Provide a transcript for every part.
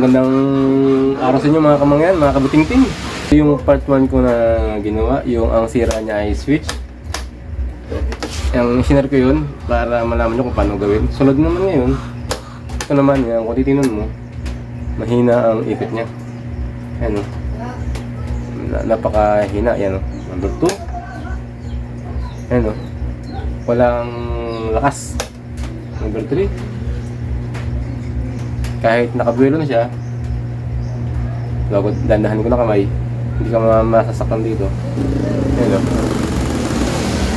Magandang araw sa inyo mga kamangyan, mga kabutingting. Yung part 1 ko na ginawa, yung ang sira niya ay switch. Yung sinare ko yun para malaman nyo kung paano gawin. Sunod naman ngayon, ito naman yan, kung titingnan mo, mahina ang ikot niya. Ayan o. Na- napakahina, yan o. Number 2. Ayan o. Walang lakas. Number 3 kahit nakabuelo na siya, bago dandahan ko na kamay, hindi ka ma- masasaktan dito. Ayun o.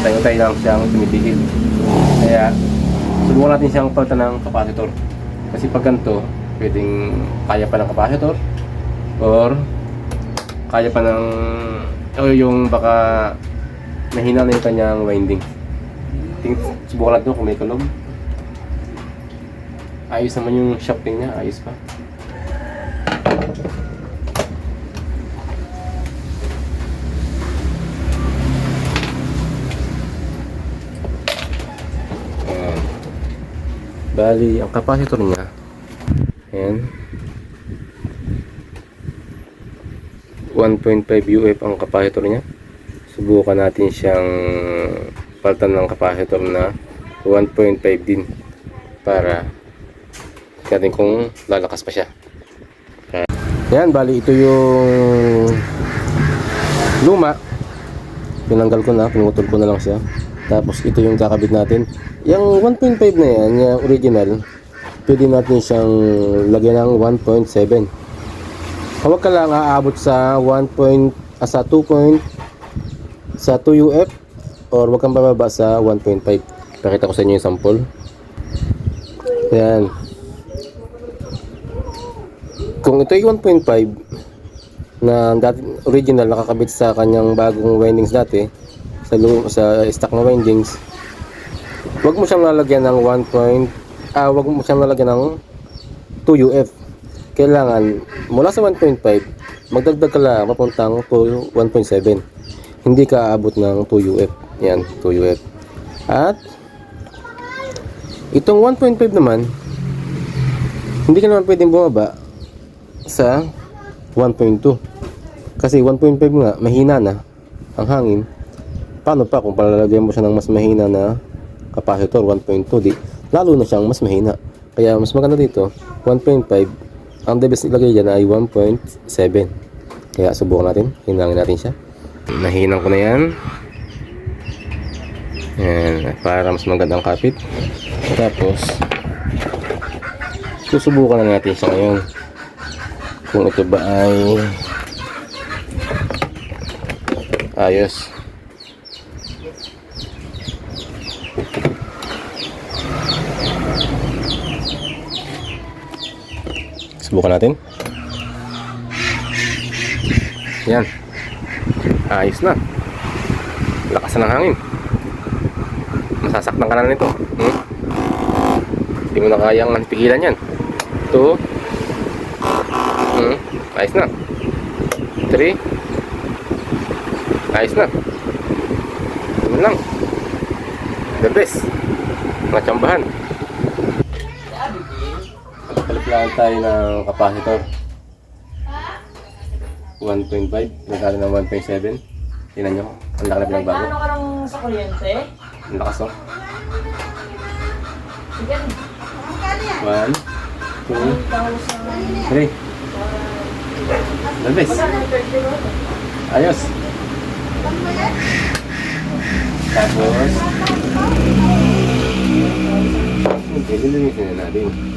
Tayo-tayo lang siyang tumitigil. Kaya, subukan natin siyang palitan ng capacitor. Kasi pag ganito, pwedeng kaya pa ng capacitor, or kaya pa ng, o yung baka mahina na yung kanyang winding. Ting, subukan natin kung may kalog. Ayos naman yung shopping niya, ayos pa. Ayan. Bali, ang capacitor niya, ayan, 1.5 UF ang capacitor niya. Subukan natin siyang palitan ng capacitor na 1.5 din para natin kung lalakas pa siya. Yan, bali ito yung luma. Pinanggal ko na, pinutol ko na lang siya. Tapos ito yung kakabit natin. Yung 1.5 na yan, yung original, pwede natin siyang lagyan ng 1.7. Huwag ka lang aabot sa 1. Point, ah, sa 2. Point, sa 2 UF or wag kang bababa sa 1.5. Pakita ko sa inyo yung sample. Yan. Kung ito ay 1.5 na dati original nakakabit sa kanyang bagong windings dati sa sa stock na windings wag mo siyang lalagyan ng 1. Point, ah wag mo siyang lalagyan ng 2 UF kailangan mula sa 1.5 magdagdag ka lang papuntang to 1.7 hindi ka aabot ng 2 UF yan 2 UF at itong 1.5 naman hindi ka naman pwedeng bumaba sa? 1.2 kasi 1.5 nga mahina na ang hangin. Paano pa kung palalagyan mo siya ng mas mahina na capacitor 1.2 di lalo na siyang mas mahina. Kaya mas maganda dito 1.5 ang the best ilagay dyan ay 1.7 kaya subukan natin hinangin natin siya. Nahinang ko na yan. Yan para mas magandang kapit. Tapos susubukan na natin siya ngayon kung ito ba ay ayos subukan natin yan. Ayos na. Lakas na ng hangin. Masasaktan ka na nito. Hmm? hindi mo na kayang pigilan yan. Ito Hmm, ayos na. 3. Ayos na. Yun lang. The best. Mga tsambahan. Palit tayo ng capacitor. 1.5. Nagkala ng 1.7. Tingnan nyo. Ang laki na pinagbago. Ano ka lang sa kuryente? Ang lakas oh. 1, 2, 3. The best. Ayos. Tapos, okay, lilinisin na natin.